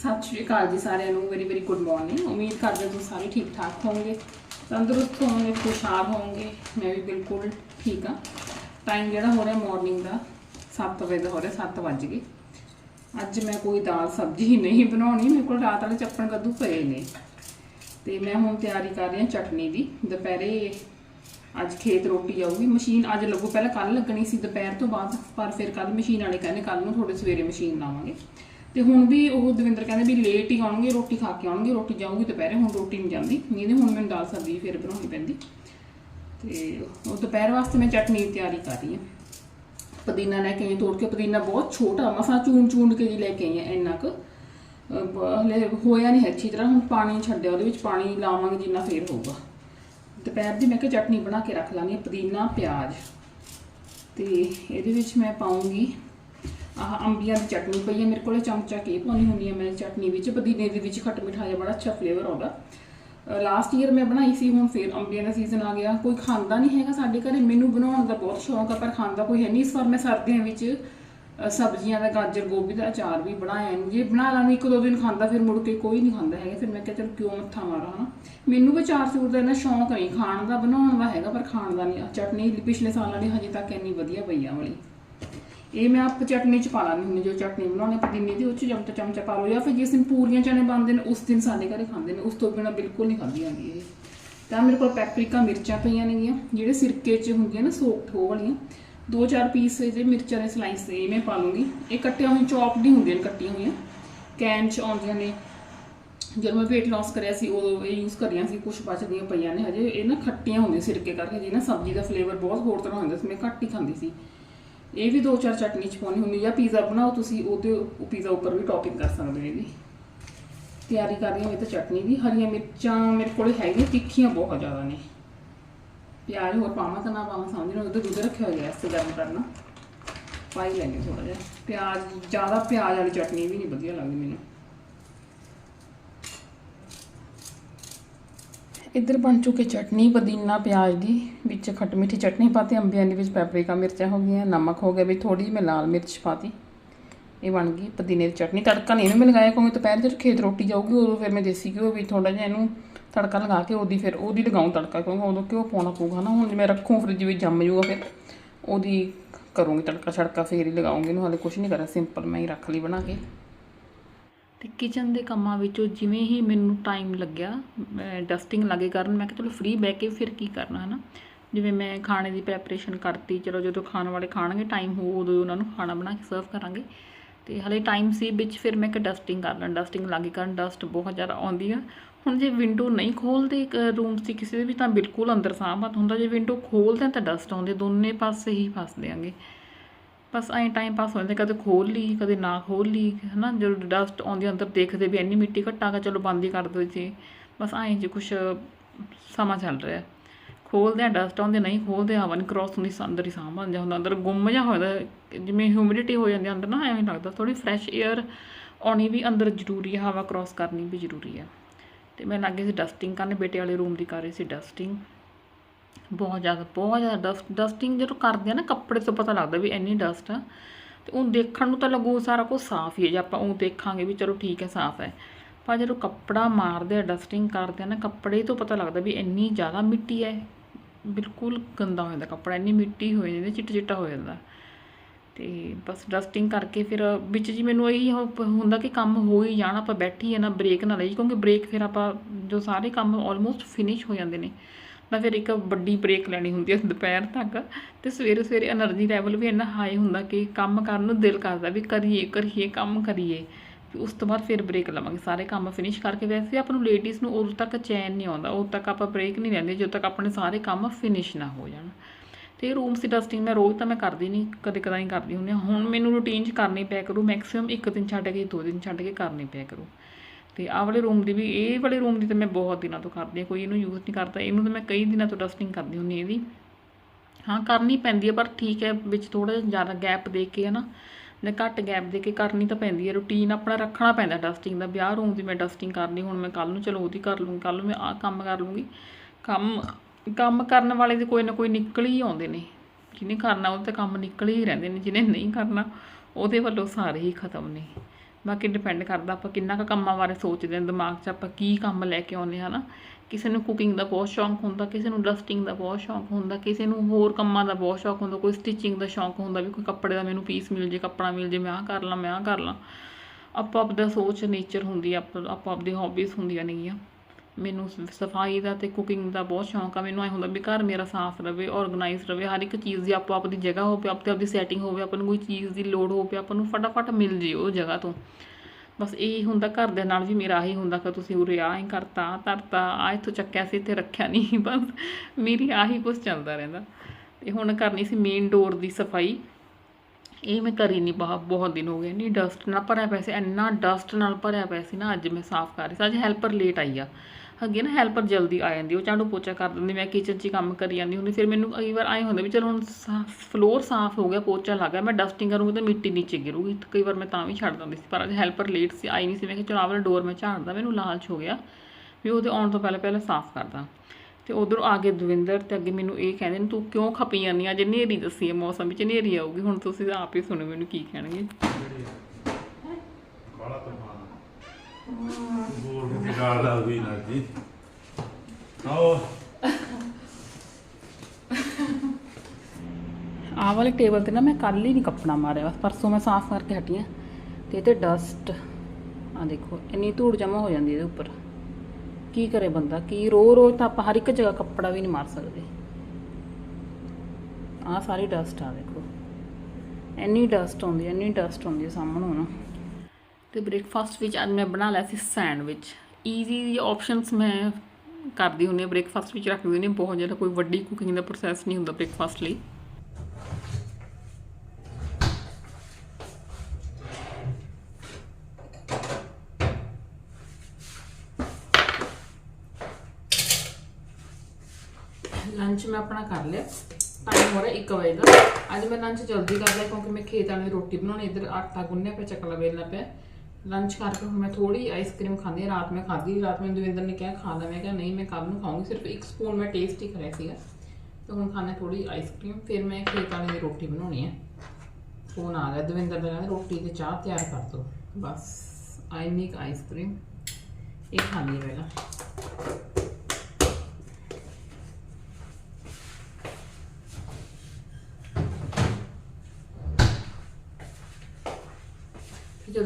ਸਤਿ ਸ਼੍ਰੀ ਅਕਾਲ ਜੀ ਸਾਰਿਆਂ ਨੂੰ ਵੈਰੀ ਵੈਰੀ ਗੁੱਡ ਮਾਰਨਿੰਗ ਉਮੀਦ ਕਰਦੇ ਹਾਂ ਤੁਸੀਂ ਸਾਰੇ ਠੀਕ ਠਾਕ ਹੋਵੋਗੇ, ਤੰਦਰੁਸਤ ਹੋਵੋਗੇ, ਖੁਸ਼ਹਾਲ ਹੋਵੋਗੇ। ਮੈਂ ਵੀ ਬਿਲਕੁਲ ਠੀਕ ਹਾਂ। ਟਾਈਮ ਜਿਹੜਾ ਹੋ ਰਿਹਾ ਮਾਰਨਿੰਗ ਦਾ 7 ਵਜੇ ਦਾ ਹੋ ਰਿਹਾ 7 ਵੱਜ ਗਏ। ਅੱਜ ਮੈਂ ਕੋਈ ਦਾਲ ਸਬਜ਼ੀ ਨਹੀਂ ਬਣਾਉਣੀ, ਮੇਰੇ ਕੋਲ ਰਾਤ ਵਾਲੇ ਚੱਪਣ ਕੱਦੂ ਪਏ ਨੇ। ਤੇ ਮੈਂ ਹੁਣ ਤਿਆਰੀ ਕਰ ਰਹੀ ਹਾਂ ਚਟਨੀ ਦੀ। ਦੁਪਹਿਰੇ ਅੱਜ ਖੇਤ ਰੋਟੀ ਆਊਗੀ। ਮਸ਼ੀਨ ਅੱਜ ਲੱਗੂ, ਪਹਿਲਾਂ ਕੱਲ ਲੱਗਣੀ ਸੀ ਦੁਪਹਿਰ ਤੋਂ ਬਾਅਦ, ਪਰ ਫਿਰ ਕੱਲ ਮਸ਼ੀਨ ਵਾਲੇ ਕਹਿੰਦੇ ਕੱਲ ਨੂੰ ਥੋੜੇ ਸਵੇਰੇ ਮਸ਼ੀਨ ਲਾਵਾਂਗੇ। ਤੇ ਹੁਣ ਵੀ ਉਹ ਦਵਿੰਦਰ ਕਹਿੰਦੇ ਵੀ ਲੇਟ ਹੀ ਆਉਣਗੇ, ਰੋਟੀ ਖਾ ਕੇ ਆਉਣਗੇ, ਰੋਟੀ ਜਾਊਗੀ ਦੁਪਹਿਰੇ, ਹੁਣ ਰੋਟੀ ਨਹੀਂ ਜਾਂਦੀ। ਨਹੀਂ ਤੇ ਹੁਣ ਮੈਨੂੰ ਦਾਲ ਸਬਜ਼ੀ ਫਿਰ ਬਣਾਉਣੀ ਪੈਂਦੀ। ਤੇ ਉਹ ਦੁਪਹਿਰ ਵਾਸਤੇ ਮੈਂ ਚਟਨੀ ਦੀ ਤਿਆਰੀ ਕਰ ਰਹੀ ਹਾਂ। ਪੁਦੀਨਾ ਲੈ ਕੇ ਆਈ ਤੋੜ ਕੇ, ਪੁਦੀਨਾ ਬਹੁਤ ਛੋਟਾ, ਮਸਾਂ ਚੂਨ ਚੂਨ ਕੇ ਜੀ ਲੈ ਕੇ ਆਈ ਹਾਂ, ਇੰਨਾ ਕੁ। ਹਲੇ ਹੋਇਆ ਨਹੀਂ ਹੈ ਅੱਛੀ ਤਰ੍ਹਾਂ, ਹੁਣ ਪਾਣੀ ਛੱਡਿਆ, ਉਹਦੇ ਵਿੱਚ ਪਾਣੀ ਲਾਵਾਂਗੇ ਜਿੰਨਾ ਫੇਰ ਹੋਊਗਾ। ਦੁਪਹਿਰ ਦੀ ਮੈਂ ਕਿਹਾ ਚਟਨੀ ਬਣਾ ਕੇ ਰੱਖ ਲਾਂਗੀ, ਪੁਦੀਨਾ, ਪਿਆਜ਼। ਤੇ ਇਹਦੇ ਵਿੱਚ ਮੈਂ ਪਾਉਂਗੀ ਆਹ ਅੰਬੀਆਂ ਦੀ ਚਟਨੀ ਪਈ ਹੈ, ਮੇਰੇ ਕੋਲੇ ਚਮਚਾ ਕੇ ਪਾਉਣੀ ਹੁੰਦੀ ਹੈ ਮੈਂ ਚਟਨੀ ਵਿੱਚ, ਪੁਦੀਨੇ ਦੇ ਵਿੱਚ ਖੱਟ ਮਿਠਾ ਜਿਹਾ ਬੜਾ ਅੱਛਾ ਫਲੇਵਰ ਆਉਂਦਾ। ਲਾਸਟ ਈਅਰ ਮੈਂ ਬਣਾਈ ਸੀ, ਹੁਣ ਫਿਰ ਅੰਬੀਆਂ ਦਾ ਸੀਜ਼ਨ ਆ ਗਿਆ। ਕੋਈ ਖਾਂਦਾ ਨਹੀਂ ਹੈਗਾ ਸਾਡੇ ਘਰੇ, ਮੈਨੂੰ ਬਣਾਉਣ ਦਾ ਬਹੁਤ ਸ਼ੌਂਕ ਆ, ਪਰ ਖਾਂਦਾ ਕੋਈ ਹੈ ਨਹੀਂ। ਇਸ ਵਾਰ ਮੈਂ ਸਰਦੀਆਂ ਵਿੱਚ ਸਬਜ਼ੀਆਂ ਦਾ ਗਾਜਰ, ਗੋਭੀ ਦਾ ਅਚਾਰ ਵੀ ਬਣਾਇਆ। ਜੇ ਬਣਾ ਲਾਂਗੀ ਇੱਕ ਦੋ ਦਿਨ ਖਾਂਦਾ, ਫਿਰ ਮੁੜ ਕੇ ਕੋਈ ਨਹੀਂ ਖਾਂਦਾ ਹੈਗਾ। ਫਿਰ ਮੈਂ ਕਿਹਾ ਚਲ ਕਿਉਂ ਮੱਥਾ ਮਾਰਾਂ, ਹਨਾ? ਮੈਨੂੰ ਵੀ ਅਚਾਰ ਚੂਰ ਦਾ ਇਹਨਾਂ ਸ਼ੌਂਕ ਨਹੀਂ, ਖਾਣ ਦਾ, ਬਣਾਉਣ ਦਾ ਹੈਗਾ, ਪਰ ਖਾਣ ਦਾ ਨਹੀਂ। ਚਟਨੀ ਪਿਛਲੇ ਸਾਲਾਂ ਦੀ ਹਜੇ ਤੱਕ ਇੰਨੀ ਵਧੀਆ ਪਈ ਆ ਵਾਲੀ। ਇਹ ਮੈਂ ਆਪ ਚਟਨੀ ਚ ਪਾ ਲਾਂਗੀ ਹੁੰਦੀ ਜੋ ਚਟਨੀ ਬਣਾਉਣੀ ਪੁਦੀਨੇ ਦੀ, ਉਹ ਚ ਚਮਚਾ ਚਮਚਾ ਪਾ ਲਓ, ਜਾਂ ਫਿਰ ਜਿਸ ਦਿਨ ਪੂਰੀਆਂ ਚਨੇ ਬਣਦੇ ਨੇ, ਉਸ ਦਿਨ ਸਾਡੇ ਘਰੇ ਖਾਂਦੇ ਨੇ, ਉਸ ਤੋਂ ਬਿਨਾ ਬਿਲਕੁਲ ਨਹੀਂ ਖਾਂਦੀ ਜਾਂਦੀ ਇਹ। ਤਾਂ ਮੇਰੇ ਕੋਲ ਪੈਪਰਿਕਾ ਮਿਰਚਾਂ ਪਈਆਂ ਨੇਗੀਆਂ, ਜਿਹੜੇ ਸਿਰਕੇ ਚ ਹੁੰਦੀਆਂ ਨਾ ਸੋਕਟ ਹੋ ਵਾਲੀਆਂ, ਦੋ ਚਾਰ ਪੀਸ ਇਹਦੇ ਮਿਰਚਾਂ ਦੇ ਸਲਾਈਸ ਇਹ ਮੈਂ ਪਾ ਲੂੰਗੀ। ਇਹ ਕੱਟੀਆਂ ਹੋਈਆਂ ਚੌਪਡ ਹੀ ਹੁੰਦੀਆਂ ਨੇ ਕੱਟੀਆਂ ਹੋਈਆਂ। ਕੈਨ ਚ ਆਉਂਦੀਆਂ ਨੇ, ਜਦੋਂ ਮੈਂ weight loss ਕਰਿਆ ਸੀ, ਉਦੋਂ ਇਹ ਯੂਜ਼ ਕਰੀਆਂ ਸੀ ਕੁਝ ਬਚਦੀਆਂ ਪਈਆਂ ਨੇ ਹਜੇ, ਇਹ ਨਾ ਖੱਟੀਆਂ ਹੁੰਦੀਆਂ ਸਿਰਕੇ ਕਰਕੇ ਜੀ ਨਾ ਸਬਜ਼ੀ ਦਾ ਫਲੇਵਰ ਬਹੁਤ ਹੋਰ ਤਰ੍ਹਾਂ ਹੁੰਦਾ ਸੀ, ਮੈਂ ਘੱਟ ਹੀ ਖਾਂਦੀ ਸੀ। ਇਹ ਵੀ ਦੋ ਚਾਰ ਚਟਨੀ ਚ ਪਾਉਣੀ ਹੁੰਦੀ ਜਾਂ ਪੀਜ਼ਾ ਬਣਾਓ ਤੁਸੀਂ, ਉਹਦੇ ਪੀਜ਼ਾ ਉੱਪਰ ਵੀ ਟੌਪਿੰਗ ਕਰ ਸਕਦੇ ਹੋ ਇਹਦੀ ਤਿਆਰੀ ਕਰ ਰਹੀ ਹਾਂ ਮੈਂ ਤਾਂ ਚਟਨੀ ਦੀ, ਹਰੀਆਂ ਮਿਰਚਾਂ ਮੇਰੇ ਕੋਲ ਹੈਗੀਆਂ, ਤਿੱਖੀਆਂ ਬਹੁਤ ਜ਼ਿਆਦਾ ਨੇ। ਪਿਆਜ਼ ਹੋਰ ਪਾਵਾਂ ਤਾਂ ਨਾ ਪਾਵਾਂ, ਸਮਝ ਨਹੀਂ ਉਹਦੇ ਦੁੱਧ ਰੱਖਿਆ ਹੋਇਆ ਗੈਸ ਤੇ ਗਰਮ ਕਰਨਾ। ਪਾਈ ਲੈਣੀ ਥੋੜਾ ਜਿਹਾ। ਪਿਆਜ਼, ਜ਼ਿਆਦਾ ਪਿਆਜ਼ ਵਾਲੀ ਚਟਨੀ ਵੀ ਨਹੀਂ ਵਧੀਆ ਲੱਗਦੀ ਮੈਨੂੰ। ਇੱਧਰ ਬਣ ਚੁੱਕੀ ਚਟਨੀ, ਪੁਦੀਨਾ, ਪਿਆਜ਼ ਦੀ ਵਿੱਚ ਖੱਟ ਮਿੱਠੀ ਚਟਨੀ ਪਾਤੀ, ਅੰਬੀਆਂ ਦੇ ਵਿੱਚ ਪੈਪਰਿਕਾ ਮਿਰਚਾਂ ਹੋ ਗਈਆਂ, ਨਮਕ ਹੋ ਗਿਆ, ਵੀ ਥੋੜੀ ਜਿਹੀ ਮੈਂ ਲਾਲ ਮਿਰਚ ਪਾਤੀ। ਇਹ ਬਣ ਗਈ ਪੁਦੀਨੇ ਦੀ ਚਟਨੀ। ਤੜਕਾ ਨਹੀਂ ਇਹਨੂੰ ਮੈਂ ਲਗਾਇਆ, ਕਿਉਂਕਿ ਦੁਪਹਿਰ ਜਦ ਖੇਤ ਰੋਟੀ ਜਾਊਗੀ, ਉਦੋਂ ਫਿਰ ਮੈਂ ਦੇਸੀ ਘਿਓ ਵੀ ਥੋੜਾ ਜਿਹਾ ਇਹਨੂੰ ਤੜਕਾ ਲਗਾ ਕੇ ਉਹਦੀ ਫਿਰ ਉਹਦੀ ਲਗਾਉਂ ਤੜਕਾ, ਕਿਉਂਕਿ ਉਦੋਂ ਘਿਓ ਪਾਉਣਾ ਪਊਗਾ ਨਾ। ਹੁਣ ਜੇ ਮੈਂ ਰੱਖੂੰ ਫ੍ਰਿਜ ਵਿੱਚ ਜੰਮ ਜੂਗਾ ਫਿਰ ਉਹਦੀ ਕਰੂੰਗੀ ਤੜਕਾ ਛੜਕਾ, ਫੇਰ ਹੀ ਲਗਾਉਂਗੀ ਇਹਨੂੰ ਹਾਲੇ ਕੁਝ ਨਹੀਂ ਕਰਾਂ ਸਿੰਪਲ ਮੈਂ ਹੀ ਰੱਖ ਲਈ ਬਣਾ ਕੇ। ਤੇ ਕਿਚਨ ਦੇ ਕੰਮਾਂ ਵਿੱਚੋਂ ਜਿਵੇਂ ਹੀ ਮੈਨੂੰ ਟਾਈਮ ਲੱਗਿਆ ਡਸਟਿੰਗ ਲਾਗੇ ਕਰਨ, ਮੈਂ ਕਿਹਾ ਚਲੋ ਫ੍ਰੀ ਬਹਿ ਕੇ ਫਿਰ ਕੀ ਕਰਨਾ, ਹਨਾ? ਜਿਵੇਂ ਮੈਂ ਖਾਣੇ ਦੀ ਪ੍ਰੈਪਰੇਸ਼ਨ ਕਰਤੀ, ਚਲੋ ਜਦੋਂ ਖਾਣ ਵਾਲੇ ਖਾਣਗੇ ਟਾਈਮ ਹੋ ਉਦੋਂ ਉਹਨਾਂ ਨੂੰ ਖਾਣਾ ਬਣਾ ਕੇ ਸਰਵ ਕਰਾਂਗੇ। ਤੇ ਹਲੇ ਟਾਈਮ ਸੀ, ਵਿੱਚ ਫਿਰ ਮੈਂ ਕਿ ਡਸਟਿੰਗ ਕਰ ਲਾਂ ਡਸਟਿੰਗ ਲਾਗੇ ਕਰਨ ਡਸਟ ਬਹੁਤ ਜ਼ਿਆਦਾ ਆਉਂਦੀ ਆ। ਹੁਣ ਜੇ ਵਿੰਡੋ ਨਹੀਂ ਖੋਲਦੇ ਰੂਮ ਸੀ ਕਿਸੇ ਦੇ ਵੀ, ਤਾਂ ਬਿਲਕੁਲ ਅੰਦਰ ਸਾਹਮਤ ਹੁੰਦਾ, ਜੇ ਵਿੰਡੋ ਖੋਲਦੇ ਤਾਂ ਡਸਟ ਆਉਂਦੇ ਦੋਨੇ ਪਾਸੇ ਹੀ ਫਸ ਆਂਗੇ ਬਸ ਐਂ ਟਾਈਮ ਪਾਸ ਹੋ ਜਾਂਦਾ, ਕਦੇ ਖੋਲ ਲਈ, ਕਦੇ ਨਾ ਖੋਲ ਲਈ, ਹਨਾ, ਜਦੋਂ ਡਸਟ ਆਉਂਦੀ ਅੰਦਰ ਦੇਖਦੇ ਵੀ ਇੰਨੀ ਮਿੱਟੀ ਘਟਾਗਾ ਚਲੋ ਬੰਦ ਹੀ ਕਰ ਦਿਓ ਜੀ। ਬਸ ਐਂ ਜੀ ਕੁਛ ਸਮਾਂ ਚੱਲ ਰਿਹਾ। ਖੋਲਦੇ ਆ ਡਸਟ ਆਉਂਦੇ, ਨਹੀਂ ਖੋਲਦੇ ਹਵਾ ਨਹੀਂ ਕ੍ਰੋਸ ਹੁੰਦੀ ਅੰਦਰ ਹੀ ਸਾਹ ਬਣ ਜਾਂਦਾ ਅੰਦਰ ਗੁੰਮ ਜਾ ਹੋਇਆ, ਜਿਵੇਂ ਹਿਊਮਿਡਿਟੀ ਹੋ ਜਾਂਦੀ ਅੰਦਰ ਨਾ, ਐਵੇਂ ਲੱਗਦਾ ਥੋੜੀ ਫਰੈਸ਼ 에ਅਰ ਆਉਣੀ ਵੀ ਅੰਦਰ ਜ਼ਰੂਰੀ ਹੈ ਹਵਾ ਕ੍ਰੋਸ ਕਰਨੀ ਵੀ ਜ਼ਰੂਰੀ ਹੈ ਤੇ ਮੈਂ ਲੱਗੇ ਸੀ ਡਸਟਿੰਗ ਕਰਨ, ਬੇਟੇ ਵਾਲੇ ਰੂਮ ਦੀ ਕਰ ਰਹੀ ਸੀ ਡਸਟਿੰਗ ਬਹੁਤ ਜ਼ਿਆਦਾ ਬਹੁਤ ਜ਼ਿਆਦਾ ਡਸਟ ਡਸਟਿੰਗ ਜਦੋਂ ਕਰਦੇ ਆ ਨਾ ਕੱਪੜੇ ਤੋਂ ਪਤਾ ਲੱਗਦਾ ਵੀ ਇੰਨੀ ਡਸਟ ਆ। ਤੇ ਉਹ ਦੇਖਣ ਨੂੰ ਤਾਂ ਲੱਗੂ ਸਾਰਾ ਕੁਝ ਸਾਫ਼ ਹੀ ਹੈ ਜੇ ਆਪਾਂ ਉਹ ਦੇਖਾਂਗੇ ਵੀ ਚਲੋ ਠੀਕ ਹੈ, ਸਾਫ਼ ਹੈ। ਪਰ ਜਦੋਂ ਕੱਪੜਾ ਮਾਰਦੇ ਆ ਡਸਟਿੰਗ ਕਰਦੇ ਆ ਨਾ, ਕੱਪੜੇ ਤੋਂ ਪਤਾ ਲੱਗਦਾ ਵੀ ਇੰਨੀ ਜ਼ਿਆਦਾ ਮਿੱਟੀ ਹੈ। ਬਿਲਕੁਲ ਗੰਦਾ ਹੋ ਜਾਂਦਾ ਕੱਪੜਾ, ਇੰਨੀ ਮਿੱਟੀ ਹੋ ਜਾਂਦੀ ਚਿੱਟਾ ਚਿੱਟਾ ਹੋ ਜਾਂਦਾ। ਤੇ ਬਸ ਡਸਟਿੰਗ ਕਰਕੇ ਫਿਰ ਵਿੱਚ ਜੀ ਮੈਨੂੰ ਇਹੀ ਹੁੰਦਾ ਕਿ ਕੰਮ ਹੋ ਹੀ ਜਾਣਾ, ਆਪਾਂ ਬੈਠੀ ਹੈ ਨਾ ਬ੍ਰੇਕ ਨਾ ਲਈ ਕਿਉਂਕਿ ਬ੍ਰੇਕ ਫਿਰ ਆਪਾਂ ਜੋ ਸਾਰੇ ਕੰਮ ਆਲਮੋਸਟ ਫਿਨਿਸ਼ ਹੋ ਜਾਂਦੇ ਨੇ। ਤਾਂ ਫਿਰ ਇੱਕ ਵੱਡੀ ਬ੍ਰੇਕ ਲੈਣੀ ਹੁੰਦੀ ਹੈ ਦੁਪਹਿਰ ਤੱਕ ਤੇ ਸਵੇਰੇ ਸਵੇਰੇ એનર્ਜੀ ਲੈਵਲ ਵੀ ਇੰਨਾ ਹਾਈ ਹੁੰਦਾ ਕਿ ਕੰਮ ਕਰਨ ਨੂੰ ਦਿਲ ਕਰਦਾ ਵੀ ਕਰੀਏ ਕਰੀਏ, ਕੰਮ ਕਰੀਏ। ਉਸ ਤੋਂ ਬਾਅਦ ਫਿਰ ਬ੍ਰੇਕ ਲਵਾਂਗੇ। ਸਾਰੇ ਕੰਮ ਫਿਨਿਸ਼ ਕਰਕੇ ਵੈਸੇ ਆਪਾਂ ਨੂੰ ਲੇਡੀਜ਼ ਨੂੰ ਉਦੋਂ ਤੱਕ ਚੈਨ ਨਹੀਂ ਆਉਂਦਾ, ਉਦੋਂ ਤੱਕ ਆਪਾਂ ਬ੍ਰੇਕ ਨਹੀਂ ਲੈਂਦੇ ਜਦੋਂ ਤੱਕ ਆਪਣੇ ਸਾਰੇ ਕੰਮ ਫਿਨਿਸ਼ ਨਾ ਹੋ ਜਾਣ। ਤੇ ਰੂਮਸ ਦੀ ਡਸਟਿੰਗ ਮੈਂ ਰੋਜ਼ ਤਾਂ ਮੈਂ ਕਰਦੀ ਨਹੀਂ, ਕਦੇ ਕਦਾਈ ਕਰਦੀ ਹੁੰਦੀ ਹੁਣ ਮੈਨੂੰ ਰੂਟੀਨ 'ਚ ਕਰਨੀ ਪਿਆ ਕਰੂ ਮੈਕਸਿਮਮ ਇੱਕ ਦਿਨ ਛੱਡ ਕੇ, ਦੋ ਦਿਨ ਛੱਡ ਕੇ ਕਰਨੀ ਪਿਆ ਕਰੂ। ਤੇ ਆਹ ਵਾਲੇ ਰੂਮ ਦੀ ਵੀ, ਇਹ ਵਾਲੇ ਰੂਮ ਦੀ ਤਾਂ ਮੈਂ ਬਹੁਤ ਦਿਨਾਂ ਤੋਂ ਕਰਦੀ ਹਾਂ, ਕੋਈ ਇਹਨੂੰ ਯੂਜ਼ ਨਹੀਂ ਕਰਦਾ, ਇਹਨੂੰ ਤਾਂ ਮੈਂ ਕਈ ਦਿਨਾਂ ਤੋਂ ਡਸਟਿੰਗ ਕਰਦੀ ਹੁੰਦੀ ਇਹਦੀ। ਹਾਂ, ਕਰਨੀ ਪੈਂਦੀ ਹੈ ਪਰ ਠੀਕ ਹੈ, ਵਿੱਚ ਥੋੜਾ ਜਿਹਾ ਜ਼ਿਆਦਾ ਗੈਪ ਦੇ ਕੇ ਹੈ ਨਾ ਜਾਂ ਘੱਟ ਗੈਪ ਦੇ ਕੇ ਕਰਨੀ ਤਾਂ ਪੈਂਦੀ ਹੈ ਰੂਟੀਨ ਆਪਣਾ ਰੱਖਣਾ ਪੈਂਦਾ ਡਸਟਿੰਗ ਦਾ, ਵਿਆਹ ਰੂਮ ਦੀ ਮੈਂ ਡਸਟਿੰਗ ਕਰਨੀ ਹੁਣ ਮੈਂ ਕੱਲ ਨੂੰ ਚਲੋ ਉਹਦੀ ਕਰ ਲੂੰਗੀ ਕੱਲ ਨੂੰ ਮੈਂ ਆਹ ਕੰਮ ਕਰ ਲੂੰਗੀ ਕੰਮ ਕੰਮ ਕਰਨ ਵਾਲੇ ਦੇ ਕੋਈ ਨਾ ਕੋਈ ਨਿਕਲ ਹੀ ਆਉਂਦੇ ਨੇ, ਜਿਹਨੇ ਕਰਨਾ ਉਹ ਤਾਂ ਕੰਮ ਨਿਕਲ ਹੀ ਰਹਿੰਦੇ ਨੇ, ਜਿਹਨੇ ਨਹੀਂ ਕਰਨਾ ਉਹਦੇ ਵੱਲੋਂ ਸਾਰੇ ਹੀ ਖਤਮ ਨੇ। ਬਾਕੀ ਡਿਪੈਂਡ ਕਰਦਾ ਆਪਾਂ ਕਿੰਨਾ ਕੁ ਕੰਮਾਂ ਬਾਰੇ ਸੋਚਦੇ ਹਾਂ, ਦਿਮਾਗ 'ਚ ਆਪਾਂ ਕੀ ਕੰਮ ਲੈ ਕੇ ਆਉਂਦੇ ਹਾਂ ਨਾ ਕਿਸੇ ਨੂੰ ਕੁਕਿੰਗ ਦਾ ਬਹੁਤ ਸ਼ੌਂਕ ਹੁੰਦਾ, ਕਿਸੇ ਨੂੰ ਡਸਟਿੰਗ ਦਾ ਬਹੁਤ ਸ਼ੌਂਕ ਹੁੰਦਾ, ਕਿਸੇ ਨੂੰ ਹੋਰ ਕੰਮਾਂ ਦਾ ਬਹੁਤ ਸ਼ੌਂਕ ਹੁੰਦਾ, ਕੋਈ ਸਟਿਚਿੰਗ ਦਾ ਸ਼ੌਂਕ ਹੁੰਦਾ ਵੀ ਕੋਈ ਕੱਪੜੇ ਦਾ ਮੈਨੂੰ ਪੀਸ ਮਿਲ ਜੇ, ਕੱਪੜਾ ਮਿਲ ਜੇ, ਮੈਂ ਆਹ ਕਰ ਲਾਂ, ਮੈਂ ਆਹ ਕਰ ਲਾਂ। ਆਪਾਂ ਆਪਦਾ ਸੋਚ ਨੇਚਰ ਹੁੰਦੀ ਆ, ਆਪਾਂ ਆਪਾਂ ਆਪਦੀ ਹੌਬੀਜ਼ ਹੁੰਦੀਆਂ ਨੇਗੀਆਂ। ਮੈਨੂੰ ਸਫ਼ਾਈ ਦਾ ਤੇ ਕੁਕਿੰਗ ਦਾ ਬਹੁਤ ਸ਼ੌਂਕ ਆ। ਮੈਨੂੰ ਐ ਹੁੰਦਾ ਵੀ ਘਰ ਮੇਰਾ ਸਾਫ਼ ਰਵੇ ਆਰਗੇਨਾਈਜ਼ ਰਵੇ। ਹਰ ਇੱਕ ਚੀਜ਼ ਦੀ ਆਪੋ ਆਪਦੀ ਜਗ੍ਹਾ ਹੋਵੇ ਆਪੋ ਆਪਦੀ ਸੈਟਿੰਗ ਹੋਵੇ, ਆਪਾਂ ਨੂੰ ਕੋਈ ਚੀਜ਼ ਦੀ ਲੋੜ ਹੋਵੇ, ਆਪਾਂ ਨੂੰ ਫਟਾਫਟ ਮਿਲ ਜੇ ਉਹ ਜਗ੍ਹਾ ਤੋਂ। ਬਸ ਇਹੀ ਹੁੰਦਾ ਘਰ ਦੇ ਨਾਲ ਵੀ ਮੇਰਾ ਆਹੀ ਹੁੰਦਾ ਕਿ ਤੁਸੀਂ ਉਰੇ ਆਹ ਹੀ ਕਰਤਾ ਆਹ ਧਰਤਾ, ਆ ਇੱਥੋਂ ਚੱਕਿਆ ਸੀ, ਇੱਥੇ ਰੱਖਿਆ ਨਹੀਂ ਬਸ ਮੇਰੀ ਆਹੀ ਕੁਝ ਚੱਲਦਾ ਰਹਿੰਦਾ। ਤੇ ਹੁਣ ਕਰਨੀ ਸੀ ਮੇਨ ਡੋਰ ਦੀ ਸਫ਼ਾਈ। ਇਹ ਮੈਂ ਕਰੀ ਨਹੀਂ ਬਹੁਤ ਬਹੁਤ ਦਿਨ ਹੋ ਗਏ। ਨਹੀਂ ਡਸਟ ਨਾਲ ਭਰਿਆ ਪਿਆ ਸੀ, ਇੰਨਾ ਡਸਟ ਨਾਲ ਭਰਿਆ ਪਿਆ ਸੀ ਨਾ, ਅੱਜ ਮੈਂ ਸਾਫ਼ ਕਰ ਰਹੀ ਸੀ। ਅੱਜ ਹੈਲਪਰ ਲੇਟ ਆਈ ਆ। ਅੱਗੇ ਨਾ ਹੈਲਪਰ ਜਲਦੀ ਆ ਜਾਂਦੀ, ਉਹ ਝਾੜੂ ਪੋਚਾ ਕਰ ਦਿੰਦੀ, ਮੈਂ ਕਿਚਨ 'ਚ ਹੀ ਕੰਮ ਕਰੀ ਜਾਂਦੀ ਹੁੰਦੀ, ਫਿਰ ਮੈਨੂੰ ਕਈ ਵਾਰ ਐਂ ਹੁੰਦਾ ਵੀ ਚਲੋ ਹੁਣ ਫਲੋਰ ਸਾਫ਼ ਹੋ ਗਿਆ, ਪੋਚਾ ਲੱਗ ਗਿਆ, ਮੈਂ ਡਸਟਿੰਗ ਕਰੂੰਗੀ ਤਾਂ ਮਿੱਟੀ ਨੀਚੇ ਗਿਰੂਗੀ, ਤੇ ਕਈ ਵਾਰ ਮੈਂ ਤਾਂ ਵੀ ਛੱਡ ਦਿੰਦੀ ਸੀ, ਪਰ ਅੱਜ ਹੈਲਪਰ ਲੇਟ ਸੀ, ਆਈ ਨਹੀਂ ਸੀ, ਮੈਂ ਕਿਹਾ ਚਲੋ ਆਹ ਵਾਲਾ ਡੋਰ ਮੈਂ ਝਾੜਦਾ, ਮੈਨੂੰ ਲਾਲਚ ਹੋ ਗਿਆ, ਵੀ ਉਹਦੇ ਆਉਣ ਤੋਂ ਪਹਿਲਾਂ ਪਹਿਲਾਂ ਸਾਫ਼ ਕਰਦਾ। ਤੇ ਉਧਰੋਂ ਆ ਕੇ ਦਵਿੰਦਰ ਤੇ ਅੱਗੇ ਮੈਨੂੰ ਇਹ ਕਹਿੰਦੇ ਨੇ, ਤੂੰ ਕਿਉਂ ਖਪੀ ਜਾਂਦੀ ਆ? ਜੇ ਨੇਰੀ ਦੱਸੀ ਹੈ ਮੌਸਮ ਵਿੱਚ ਨੇਰੀ ਆਊਗੀ, ਹੁਣ ਤੁਸੀਂ ਆਪ ਹੀ ਸੁਣੋ ਮੈਨੂੰ ਕੀ ਕਹਿਣਗੇ। ਬੜਾ ਤੂਫਾਨ ਬੋਲ ਨੂੰ ਵਿਗਾੜਦਾ ਹੋਈ ਨਾ ਜੀ। ਆਓ। ਆਹ ਵਾਲੇ ਟੇਬਲ ਤੇ ਨਾ ਮੈਂ ਕੱਲ ਹੀ ਨਹੀਂ ਕੱਪੜਾ ਮਾਰਿਆ, ਬਸ ਪਰਸੋਂ ਮੈਂ ਸਾਫ਼ ਕਰਕੇ ਹਟੀ ਆ। ਤੇ ਇਹ ਤੇ ਡਸਟ ਆ ਦੇਖੋ, ਇੰਨੀ ਧੂੜ ਜਮਾ ਹੋ ਜਾਂਦੀ ਇਹਦੇ ਉੱਪਰ। ਕੀ ਕਰੇ ਬੰਦਾ? ਕੀ ਰੋ ਰੋ ਤਾਂ ਆਪਾਂ ਹਰ ਇੱਕ ਜਗ੍ਹਾ ਕੱਪੜਾ ਵੀ ਨਹੀਂ ਮਾਰ ਸਕਦੇ। ਆ ਸਾਰੀ ਡਸਟ ਆ ਦੇਖੋ। ਇੰਨੀ ਡਸਟ ਆਉਂਦੀ, ਇੰਨੀ ਡਸਟ ਆਉਂਦੀ ਹੈ ਸਾਹਮਣੋਂ ਨਾ। ਤੇ ਬ੍ਰੇਕਫਾਸਟ ਵਿੱਚ ਅੱਜ ਮੈਂ ਬਣਾ ਲਿਆ ਸੀ ਸੈਂਡਵਿਚ। ਈਜ਼ੀ ਆਪਸ਼ਨਸ ਮੈਂ ਕਰਦੀ ਹੁੰਦੀ ਹਾਂ ਬ੍ਰੇਕਫਾਸਟ ਵਿੱਚ ਰੱਖਦੀ ਹੁੰਦੀ ਬਹੁਤ ਜ਼ਿਆਦਾ ਕੋਈ ਵੱਡੀ ਕੁਕਿੰਗ ਦਾ ਪ੍ਰੋਸੈਸ ਨਹੀਂ ਹੁੰਦਾ ਬ੍ਰੇਕਫਾਸਟ ਲਈ। ਲੰਚ ਮੈਂ ਆਪਣਾ ਕਰ ਲਿਆ। ਟਾਈਮ ਹੋ ਰਿਹਾ 1 ਵਜੇ ਦਾ। ਅੱਜ ਮੈਂ ਲੰਚ ਜਲਦੀ ਕਰ ਲਿਆ ਕਿਉਂਕਿ ਮੈਂ ਖੇਤ ਵਾਲੀ ਰੋਟੀ ਬਣਾਉਣੀ, ਇੱਧਰ ਆਟਾ ਗੁੰਨਿਆ ਪਿਆ, ਚੱਕਲਾ ਵੇਲਣਾ ਪਿਆ। ਲੰਚ ਕਰਕੇ ਹੁਣ ਮੈਂ ਥੋੜੀ ਆਈਸਕ੍ਰੀਮ ਖਾਂਦੀ ਹਾਂ। ਰਾਤ ਮੈਂ ਖਾਧੀ, ਰਾਤ ਮੈਂ ਦਵਿੰਦਰ ਨੇ ਕਿਹਾ, ਖਾ ਲੈ। ਮੈਂ ਕਿਹਾ, ਨਹੀਂ, ਮੈਂ ਕੱਲ ਨੂੰ ਖਾਊਂਗੀ। ਸਿਰਫ ਇੱਕ ਸਪੂਨ ਮੈਂ ਟੇਸਟ ਹੀ ਕਰਿਆ ਸੀਗਾ। ਤੇ ਹੁਣ ਖਾਣਾ ਥੋੜੀ ਆਈਸਕ੍ਰੀਮ ਫਿਰ ਮੈਂ ਖੇਤ ਵਾਲੀ ਦੀ ਰੋਟੀ ਬਣਾਉਣੀ ਹੈ। ਫੋਨ ਆ ਗਿਆ ਦਵਿੰਦਰ ਦਾ ਕਹਿੰਦਾ, ਰੋਟੀ ਤੇ ਚਾਹ ਤਿਆਰ ਕਰ ਦੋ। ਬਸ ਆਈ ਮੇਕ ਆਈਸਕ੍ਰੀਮ ਇਹ ਖਾਣੀ ਹੈ ਪਹਿਲਾਂ।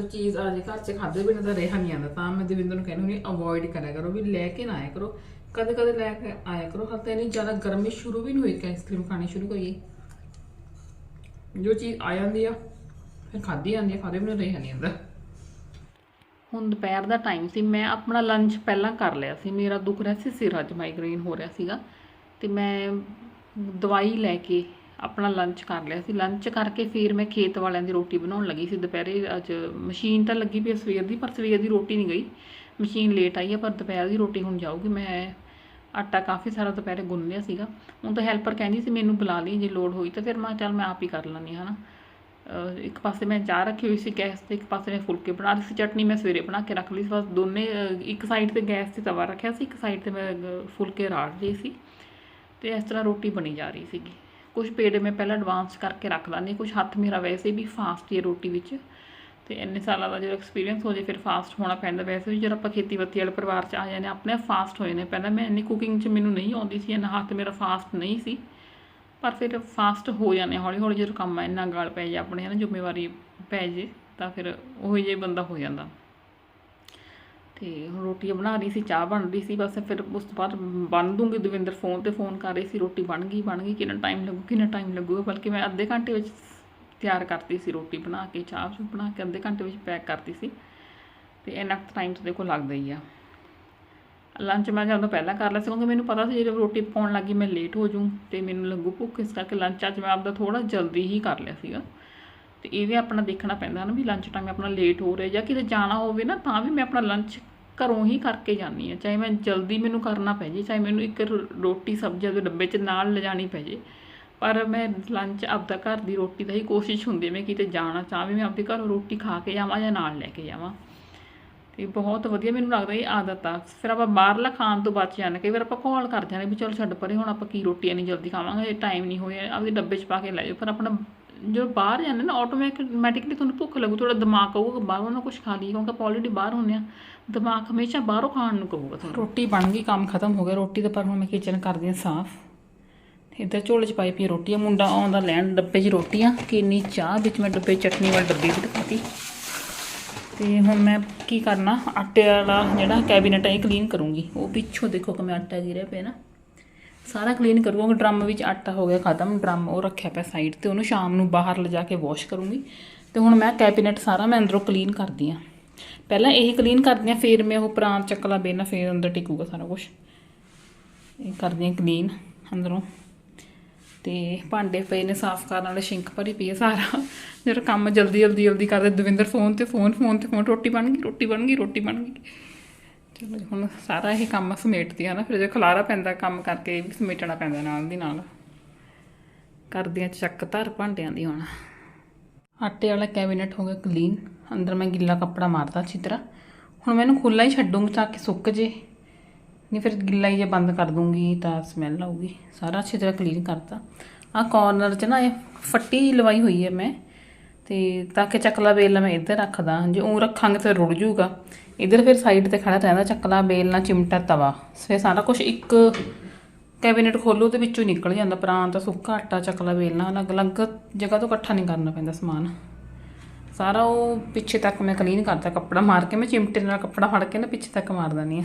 ਤੇ ਚੀਜ਼ ਆ ਜੇ ਘਰ 'ਚ ਖਾਦੇ ਬਿਨਾਂ ਤਾਂ ਰਿਹਾ ਨਹੀਂ ਆਉਂਦਾ ਤਾਂ ਮੈਂ ਦਵਿੰਦਰ ਨੂੰ ਕਹਿੰਦੀ ਹੁੰਦੀ ਅਵੋਇਡ ਕਰਿਆ ਕਰੋ ਵੀ ਲੈ ਕੇ ਨਾ ਆਇਆ ਕਰੋ। ਕਦੇ ਕਦੇ ਲੈ ਕੇ ਆਇਆ ਕਰੋ। ਹਾਲੇ ਤਾਂ ਜ਼ਿਆਦਾ ਗਰਮੀ ਸ਼ੁਰੂ ਵੀ ਨਹੀਂ ਹੋਈ ਕਿ ਆਈਸਕ੍ਰੀਮ ਖਾਣੀ ਸ਼ੁਰੂ ਹੋਈ ਜੋ ਚੀਜ਼ ਆ ਜਾਂਦੀ ਆ, ਫਿਰ ਖਾਦੀ ਜਾਂਦੀ ਆ ਖਾਦੇ ਬਿਨਾਂ ਰਿਹਾ ਨਹੀਂ ਆਉਂਦਾ ਹੁਣ ਦੁਪਹਿਰ ਦਾ ਟਾਈਮ ਸੀ, ਮੈਂ ਆਪਣਾ ਲੰਚ ਪਹਿਲਾਂ ਕਰ ਲਿਆ ਸੀ। ਮੇਰਾ ਦੁੱਖ ਰਿਹਾ ਸੀ, ਸਿਰ ਅੱਜ ਮਾਈਗ੍ਰੇਨ ਹੋ ਰਿਹਾ ਸੀਗਾ। ਤੇ ਮੈਂ ਦਵਾਈ ਲੈ ਕੇ ਆਪਣਾ ਲੰਚ ਕਰ ਲਿਆ ਸੀ। ਲੰਚ ਕਰਕੇ ਫਿਰ ਮੈਂ ਖੇਤ ਵਾਲਿਆਂ ਦੀ ਰੋਟੀ ਬਣਾਉਣ ਲੱਗੀ ਸੀ। ਦੁਪਹਿਰੇ ਅੱਜ ਮਸ਼ੀਨ ਤਾਂ ਲੱਗੀ ਪਈ ਸਵੇਰ ਦੀ, ਪਰ ਸਵੇਰ ਦੀ ਰੋਟੀ ਨਹੀਂ ਗਈ। ਮਸ਼ੀਨ ਲੇਟ ਆਈ ਆ, ਪਰ ਦੁਪਹਿਰ ਦੀ ਰੋਟੀ ਹੁਣ ਜਾਊਗੀ। ਮੈਂ ਆਟਾ ਕਾਫੀ ਸਾਰਾ ਦੁਪਹਿਰੇ ਗੁੰਨ ਲਿਆ ਸੀਗਾ। ਹੁਣ ਤਾਂ ਹੈਲਪਰ ਕਹਿੰਦੀ ਸੀ, ਮੈਨੂੰ ਬੁਲਾ ਲਈ, ਜੇ ਲੋੜ ਹੋਈ ਤਾਂ ਫਿਰ ਮੈਂ ਚੱਲ ਮੈਂ ਆਪ ਹੀ ਕਰ ਲੈਂਦੀ ਹਾਂ, ਹਨਾ? ਅਹ ਇੱਕ ਪਾਸੇ ਮੈਂ ਚਾਹ ਰੱਖੀ ਹੋਈ ਸੀ ਗੈਸ ਤੇ, ਇੱਕ ਪਾਸੇ ਮੈਂ ਫੁਲਕੇ ਬਣਾ ਰਹੀ ਸੀ। ਚਟਨੀ ਮੈਂ ਸਵੇਰੇ ਬਣਾ ਕੇ ਰੱਖ ਲਈ ਸੀ। ਬਸ ਦੋਨੇ ਇੱਕ ਸਾਈਡ ਤੇ ਗੈਸ ਤੇ ਤਵਾ ਰੱਖਿਆ ਸੀ, ਇੱਕ ਸਾਈਡ ਤੇ ਮੈਂ ਫੁਲਕੇ ਰਾੜ ਲਈ ਸੀ। ਤੇ ਇਸ ਤਰ੍ਹਾਂ ਰੋਟੀ ਬਣੀ ਜਾ ਰਹੀ ਸੀਗੀ। ਕੁਝ ਪੇੜ ਮੈਂ ਪਹਿਲਾਂ ਐਡਵਾਂਸ ਕਰਕੇ ਰੱਖ ਲੈਂਦੀ ਕੁਝ ਹੱਥ ਮੇਰਾ ਵੈਸੇ ਵੀ ਫਾਸਟ ਹੀ ਹੈ ਰੋਟੀ ਵਿੱਚ। ਤੇ ਇੰਨੇ ਸਾਲਾਂ ਦਾ ਜਦੋਂ ਐਕਸਪੀਰੀਅੰਸ ਹੋ ਜੇ ਫਿਰ ਫਾਸਟ ਹੋਣਾ ਪੈਂਦਾ। ਵੈਸੇ ਵੀ ਜਦੋਂ ਆਪਾਂ ਖੇਤੀਬਾੜੀ ਵਾਲੇ ਪਰਿਵਾਰ 'ਚ ਆ ਜਾਂਦੇ ਹਾਂ, ਆਪਣੇ ਆਪ ਫਾਸਟ ਹੋਏ ਨੇ ਪਹਿਲਾਂ ਮੈਂ ਇੰਨੀ ਕੁਕਿੰਗ 'ਚ ਮੈਨੂੰ ਨਹੀਂ ਆਉਂਦੀ ਸੀ ਇੰਨਾ ਹੱਥ ਮੇਰਾ ਫਾਸਟ ਨਹੀਂ ਸੀ। ਪਰ ਫਿਰ ਫਾਸਟ ਹੋ ਜਾਂਦੇ ਹੌਲੀ ਹੌਲੀ ਜਦੋਂ ਕੰਮ ਇੰਨਾ ਗਾਲ ਪੈ ਜਾ ਆਪਣੇ ਨਾ ਜ਼ਿੰਮੇਵਾਰੀ ਪੈ ਜੇ ਤਾਂ ਫਿਰ ਉਹੋ ਜਿਹੇ ਬੰਦਾ ਹੋ ਜਾਂਦਾ। ਤੇ ਹੁਣ ਰੋਟੀ ਬਣਾ ਰਹੀ ਸੀ, ਚਾਹ ਬਣ ਰਹੀ ਸੀ, ਬਸ ਫਿਰ ਉਸ ਤੋਂ ਬਾਅਦ ਬਣ ਦੂੰਗੀ, ਦਵਿੰਦਰ ਫੋਨ ਤੇ ਫੋਨ ਕਰ ਰਹੀ ਸੀ, ਰੋਟੀ ਬਣ ਗਈ ਬਣ ਗਈ, ਕਿੰਨਾ ਟਾਈਮ ਲੱਗੂ, ਕਿੰਨਾ ਟਾਈਮ ਲੱਗੂਗਾ, ਬਲਕਿ ਮੈਂ ਅੱਧੇ ਘੰਟੇ ਵਿੱਚ ਤਿਆਰ ਕਰਤੀ ਸੀ ਰੋਟੀ ਬਣਾ ਕੇ, ਚਾਹ ਚੂਹ ਬਣਾ ਕੇ, ਅੱਧੇ ਘੰਟੇ ਵਿੱਚ ਪੈਕ ਕਰਤੀ ਸੀ, ਤੇ ਇੰਨਾ ਟਾਈਮ ਤਾਂ ਦੇਖੋ ਲੱਗਦਾ ਹੀ ਆ। ਲੰਚ ਮੈਂ ਜਦੋਂ ਪਹਿਲਾਂ ਕਰ ਲਿਆ ਸੀ, ਕਿਉਂਕਿ ਮੈਨੂੰ ਪਤਾ ਸੀ ਜਦੋਂ ਰੋਟੀ ਪਕਾਉਣ ਲੱਗੀ, ਮੈਂ ਲੇਟ ਹੋ ਜੂੰ ਤੇ ਮੈਨੂੰ ਲੱਗੂ ਭੁੱਖ, ਇਸ ਕਰਕੇ ਲੰਚ ਅੱਜ ਮੈਂ ਆਪਦਾ ਥੋੜਾ ਜਲਦੀ ਹੀ ਕਰ ਲਿਆ ਸੀਗਾ। ਤੇ ਇਹ ਵੀ ਆਪਣਾ ਦੇਖਣਾ ਪੈਂਦਾ ਨਾ ਵੀ ਲੰਚ ਟਾਈਮ ਆਪਣਾ ਲੇਟ ਹੋ ਰਿਹਾ ਜਾਂ ਕਿਤੇ ਜਾਣਾ ਹੋਵੇ ਨਾ, ਤਾਂ ਵੀ ਮੈਂ ਆਪਣਾ ਲੰਚ ਘਰੋਂ ਹੀ ਕਰਕੇ ਜਾਂਦੀ ਆ ਚਾਹੇ ਮੈਂ ਜਲਦੀ ਮੈਨੂੰ ਕਰਨਾ ਪੈ ਜੇ, ਚਾਹੇ ਮੈਨੂੰ ਇੱਕ ਰ- ਰੋਟੀ ਸਬਜ਼ੀ ਦੇ ਡੱਬੇ 'ਚ ਨਾਲ ਲਿਜਾਣੀ ਪੈ ਜੇ, ਪਰ ਮੈਂ ਲੰਚ ਆਪਦਾ ਘਰ ਦੀ ਰੋਟੀ ਦਾ ਹੀ ਕੋਸ਼ਿਸ਼ ਹੁੰਦੀ ਮੈਂ ਕਿਤੇ ਜਾਣਾ ਚਾਹਾਂ ਵੀ ਮੈਂ ਆਪਦੇ ਘਰੋਂ ਰੋਟੀ ਖਾ ਕੇ ਜਾਵਾਂ ਜਾਂ ਨਾਲ ਲੈ ਕੇ ਜਾਵਾਂ। ਤੇ ਬਹੁਤ ਵਧੀਆ ਮੈਨੂੰ ਲੱਗਦਾ ਇਹ ਆਦਤ ਆ। ਫਿਰ ਆਪਾਂ ਬਾਹਰਲਾ ਖਾਣ ਤੋਂ ਬਚ ਜਾਂਦੇ ਕਈ ਵਾਰ ਆਪਾਂ ਕੋਲ ਕਰ ਜਾਂਦੇ ਵੀ ਚਲੋ ਛੱਡ ਪਰੇ, ਹੁਣ ਆਪਾਂ ਕੀ ਰੋਟੀ ਇੰਨੀ ਜਲਦੀ ਖਾਵਾਂਗੇ ਟਾਈਮ ਨਹੀਂ ਹੋਇਆ, ਆਪਦੇ ਡੱਬੇ 'ਚ ਪਾ ਕੇ ਲੈ ਜਾਓ। ਪਰ ਆਪਣਾ ਜਦੋਂ ਬਾਹਰ ਜਾਂਦੇ ਨਾ ਆਟੋਮੈਟਿਕਲੀ ਤੁਹਾਨੂੰ ਭੁੱਖ ਲੱਗੂ, ਤੁਹਾਡਾ ਦਿਮਾਗ ਕਹੂਗਾ ਬਾਹਰੋਂ ਨਾ ਕੁਝ ਖਾ ਲਈ ਕਿਉਂਕਿ ਆਪਾਂ ਆਲਰੇਡੀ ਬਾਹਰ ਹੁੰਨੇ ਆ ਦਿਮਾਗ ਹਮੇਸ਼ਾ ਬਾਹਰੋਂ ਖਾਣ ਨੂੰ ਕਹੂਗਾ ਤੁਹਾਨੂੰ। ਰੋਟੀ ਬਣ ਗਈ, ਕੰਮ ਖਤਮ ਹੋ ਗਿਆ, ਰੋਟੀ ਦਾ ਪਰ ਹੁਣ ਮੈਂ ਕਿਚਨ ਕਰਦੀ ਹਾਂ ਸਾਫ਼। ਇੱਧਰ ਝੋਲੇ 'ਚ ਪਾਈ ਪਈ ਰੋਟੀ ਆ ਮੁੰਡਾ ਆਉਂਦਾ ਲੈਣ ਡੱਬੇ 'ਚ ਰੋਟੀਆਂ ਕਿੰਨੀ ਚਾਹ ਵਿੱਚ ਮੈਂ ਡੱਬੇ ਚਟਨੀ ਵਾਲੀ ਡੱਬੀ ਵੀ ਦਿਖਾਤੀ ਤੇ ਹੁਣ ਮੈਂ ਕੀ ਕਰਨਾ, ਆਟੇ ਵਾਲਾ ਜਿਹੜਾ ਕੈਬਨਿਟ ਹੈ ਇਹ ਕਲੀਨ ਕਰੂੰਗੀ। ਉਹ ਪਿੱਛੋਂ ਦੇਖੋ ਕਿ ਮੈਂ ਆਟਾ ਗਿਰਿਆ ਪਿਆ ਨਾ। ਸਾਰਾ ਕਲੀਨ ਕਰੂੰਗਾ। ਡਰਮ ਵਿੱਚ ਆਟਾ ਹੋ ਗਿਆ ਖਤਮ। ਡਰਮ ਉਹ ਰੱਖਿਆ ਪਿਆ ਸਾਈਡ ਤੇ। ਉਹਨੂੰ ਸ਼ਾਮ ਨੂੰ ਬਾਹਰ ਲਿਜਾ ਕੇ ਵਾਸ਼ ਕਰੂੰਗੀ। ਤੇ ਹੁਣ ਮੈਂ ਕੈਬਨਿਟ ਸਾਰਾ ਮੈਂ ਅੰਦਰੋਂ ਕਲੀਨ ਕਰਦੀ ਆ। ਪਹਿਲਾਂ ਇਹ ਕਲੀਨ ਕਰਦੀ ਆ, ਫਿਰ ਮੈਂ ਉਹ ਪ੍ਰਾਂ ਚੱਕਲਾ ਬੇਨਾ, ਫਿਰ ਅੰਦਰ ਟਿਕੂਗਾ ਸਾਰਾ ਕੁਝ ਇਹ ਕਰਦੀ ਆ ਕਲੀਨ ਅੰਦਰੋਂ। ਤੇ ਭਾਂਡੇ ਪਏ ਨੇ ਸਾਫ਼ ਕਰਨ ਵਾਲੇ, ਸ਼ਿੰਕ ਭਰੀ ਪਈ ਹੈ ਸਾਰਾ। ਜਿਹੜਾ ਕੰਮ ਜਲਦੀ ਜਲਦੀ ਜਲਦੀ ਕਰਦੇ, ਦਵਿੰਦਰ ਫੋਨ ਤੇ ਫੋਨ ਫੋਨ ਤੇ ਫੋਨ ਰੋਟੀ ਬਣ ਗਈ, ਰੋਟੀ ਬਣ ਗਈ, ਰੋਟੀ ਬਣ ਗਈ। ਚਲੋ ਜੀ, ਹੁਣ ਸਾਰਾ ਇਹ ਕੰਮ ਸਮੇਟਦੀ ਆ ਨਾ ਫਿਰ ਜੇ ਖਲਾਰਾ ਪੈਂਦਾ ਕੰਮ ਕਰਕੇ ਇਹ ਵੀ ਸਮੇਟਣਾ ਪੈਂਦਾ ਨਾਲ ਦੀ ਨਾਲ। ਕਰਦੀਆਂ ਚੱਕ ਧਰ ਭਾਂਡਿਆਂ ਦੀ ਹੁਣ। ਆਟੇ ਵਾਲਾ ਕੈਬਨਿਟ ਹੋ ਗਿਆ ਕਲੀਨ ਅੰਦਰ ਮੈਂ ਗਿੱਲਾ ਕੱਪੜਾ ਮਾਰਦਾ ਅੱਛੀ ਤਰ੍ਹਾਂ। ਹੁਣ ਮੈਂ ਇਹਨੂੰ ਖੁੱਲਾ ਹੀ ਛੱਡੂੰਗੀ ਤਾਂ ਕਿ ਸੁੱਕ ਜੇ। ਨਹੀਂ ਫਿਰ ਗਿੱਲਾ ਹੀ ਜੇ ਬੰਦ ਕਰ ਦੂੰਗੀ ਤਾਂ ਸਮੈਲ ਆਊਗੀ। ਸਾਰਾ ਅੱਛੀ ਤਰ੍ਹਾਂ ਕਲੀਨ ਕਰਤਾ। ਆ ਕਾਰਨਰ 'ਚ ਨਾ ਇਹ ਫੱਟੀ ਲਵਾਈ ਹੋਈ ਹੈ ਮੈਂ ਤੇ ਤਾਂ ਕਿ ਚੱਕਲਾ ਬੇਲ ਮੈਂ ਇੱਧਰ ਰੱਖਦਾ। ਜੇ ਉਹ ਰੱਖਾਂਗੇ ਤਾਂ ਰੁੜ ਜਾਊਗਾ ਇੱਧਰ ਫਿਰ ਸਾਈਡ ਤੇ ਖੜਾ ਰਹਿੰਦਾ, ਚੱਕਲਾ, ਬੇਲ ਚਿਮਟਾ ਤਵਾ। ਫਿਰ ਸਾਰਾ ਕੁਝ ਇੱਕ ਕੈਬਨਿਟ ਖੋਲੋ ਤੇ ਵਿੱਚੋਂ ਨਿਕਲ ਜਾਂਦਾ, ਪ੍ਰਾਂਤ ਸੁੱਕਾ ਆਟਾ, ਚੱਕਲਾ, ਬੇਲ ਅਲੱਗ-ਅਲੱਗ ਜਗ੍ਹਾ ਤੋਂ ਇਕੱਠਾ ਨਹੀਂ ਕਰਨਾ ਪੈਂਦਾ ਸਮਾਨ। ਸਾਰਾ ਉਹ ਪਿੱਛੇ ਤੱਕ ਮੈਂ ਕਲੀਨ ਕਰਦਾ ਕੱਪੜਾ ਮਾਰ ਕੇ, ਮੈਂ ਚਿਮਟੇ ਨਾਲ ਕੱਪੜਾ ਫੜ ਕੇ ਨਾ ਪਿੱਛੇ ਤੱਕ ਮਾਰ ਦਿੰਦੀ ਆ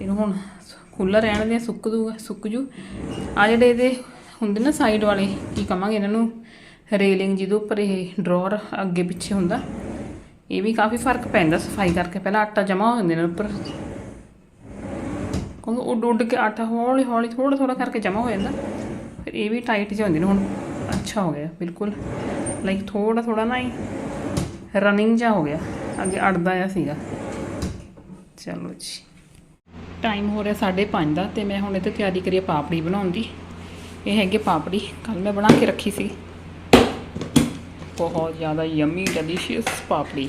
ਇਹਨੂੰ ਹੁਣ ਖੁੱਲਾ ਰਹਿਣ ਦੇ, ਸੁੱਕ ਦੂਗਾ, ਸੁੱਕ ਜੂ। ਆ ਜਿਹੜੇ ਇਹਦੇ ਹੁੰਦੇ ਨਾ ਸਾਈਡ ਵਾਲੇ, ਕੀ ਕਵਾਂਗੇ ਇਹਨਾਂ ਨੂੰ? ਰੇਲਿੰਗ ਜਿਹਦੇ ਉੱਪਰ ਇਹ ਡਰਾਅਰ ਅੱਗੇ ਪਿੱਛੇ ਹੁੰਦਾ। ਇਹ ਵੀ ਕਾਫੀ ਫ਼ਰਕ ਪੈਂਦਾ, ਸਫ਼ਾਈ ਕਰਕੇ ਪਹਿਲਾਂ ਆਟਾ ਜਮਾ ਹੋ ਜਾਂਦੇ ਨੇ ਉੱਪਰ। ਕਿਉਂਕਿ ਉੱਡ ਉੱਡ ਕੇ ਆਟਾ ਹੌਲੀ ਹੌਲੀ ਥੋੜਾ ਥੋੜਾ ਕਰਕੇ ਜਮਾ ਹੋ ਜਾਂਦਾ। ਫਿਰ ਇਹ ਵੀ ਟਾਈਟ ਜਿਹੇ ਹੁੰਦੇ ਨੇ ਹੁਣ। ਅੱਛਾ ਹੋ ਗਿਆ, ਬਿਲਕੁਲ। ਲਾਈਕ ਥੋੜਾ ਥੋੜਾ ਨਾ ਹੀ ਰਨਿੰਗ ਜਾ ਹੋ ਗਿਆ। ਅੱਗੇ ਅੜਦਾ ਆ ਸੀਗਾ। ਚਲੋ ਜੀ। ਟਾਈਮ ਹੋ ਰਿਹਾ 5:30 ਦਾ ਤੇ ਮੈਂ ਹੁਣ ਇਹ ਇਹਤੇ ਤਿਆਰੀ ਕਰੀ ਪਾਪੜੀ ਬਣਾਉਣ ਦੀ। ਇਹ ਹੈਗੇ ਪਾਪੜੀ। ਕੱਲ ਮੈਂ ਬਣਾ ਕੇ ਰੱਖੀ ਸੀ। ਬਹੁਤ ਜ਼ਿਆਦਾ ਯਮੀ ਡੈਲੀਸ਼ੀਅਸ ਪਾਪੜੀ।